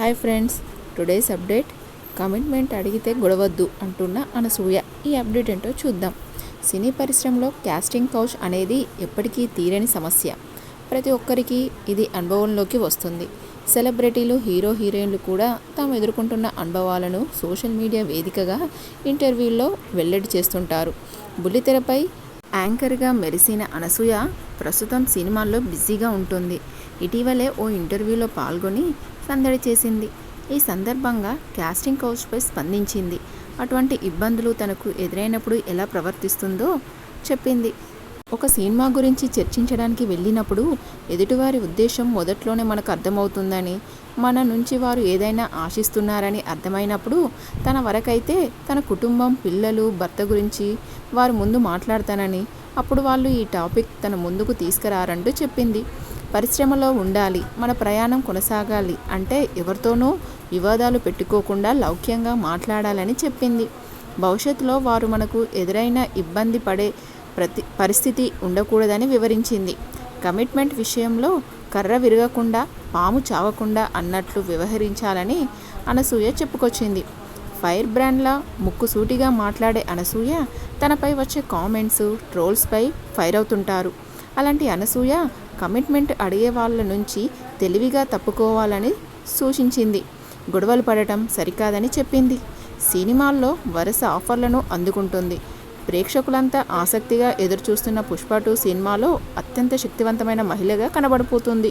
Hi friends today's update. Commitment అడిగితే గొడవద్దు అంటున్న అనసూయ. ఈ అప్డేట్ ఏంటో చూద్దాం. సినీ పరిశ్రమలో క్యాస్టింగ్ కౌచ్ అనేది ఎప్పటికీ తీరని సమస్య. ప్రతి ఒక్కరికి ఇది అనుభవంలోకి వస్తుంది. సెలబ్రిటీలు హీరో హీరోయిన్లు కూడా తాము ఎదుర్కొంటున్న అనుభవాలను సోషల్ మీడియా వేదికగా ఇంటర్వ్యూల్లో వెల్లడి చేస్తుంటారు. బుల్లితెరపై యాంకర్గా మెరిసిన అనసూయ ప్రస్తుతం సినిమాల్లో బిజీగా ఉంటుంది. ఇటీవలే ఓ ఇంటర్వ్యూలో పాల్గొని సందడి చేసింది. ఈ సందర్భంగా క్యాస్టింగ్ కౌచ్పై స్పందించింది. అటువంటి ఇబ్బందులు తనకు ఎదురైనప్పుడు ఎలా ప్రవర్తిస్తుందో చెప్పింది. ఒక సినిమా గురించి చర్చించడానికి వెళ్ళినప్పుడు ఎదుటివారి ఉద్దేశం మొదట్లోనే మనకు అర్థమవుతుందని మన నుంచి వారు ఏదైనా ఆశిస్తున్నారని అర్థమైనప్పుడు తన వరకైతే తన కుటుంబం పిల్లలు భర్త గురించి వారు ముందు మాట్లాడతానని అప్పుడు వాళ్ళు ఈ టాపిక్ తన ముందుకు తీసుకురారంటూ చెప్పింది. పరిశ్రమలో ఉండాలి మన ప్రయాణం కొనసాగాలి అంటే ఎవరితోనూ వివాదాలు పెట్టుకోకుండా లౌక్యంగా మాట్లాడాలని చెప్పింది. భవిష్యత్తులో వారు మనకు ఎదురైన ఇబ్బంది పడే ప్రతి పరిస్థితి ఉండకూడదని వివరించింది. కమిట్మెంట్ విషయంలో కర్ర విరగకుండా పాము చావకుండా అన్నట్లు వ్యవహరించాలని అనసూయ చెప్పుకొచ్చింది. ఫైర్ బ్రాండ్లా ముక్కుసూటిగా మాట్లాడే అనసూయ తనపై వచ్చే కామెంట్స్ ట్రోల్స్పై ఫైర్ అవుతుంటారు. అలాంటి అనసూయ కమిట్మెంట్ అడిగే వాళ్ళ నుంచి తెలివిగా తప్పుకోవాలని సూచించింది. గొడవలు పడటం సరికాదని చెప్పింది. సినిమాల్లో వరుస ఆఫర్లను అందుకుంటుంది. ప్రేక్షకులంతా ఆసక్తిగా ఎదురుచూస్తున్న పుష్ప టూ సినిమాలో అత్యంత శక్తివంతమైన మహిళగా కనబడిపోతుంది.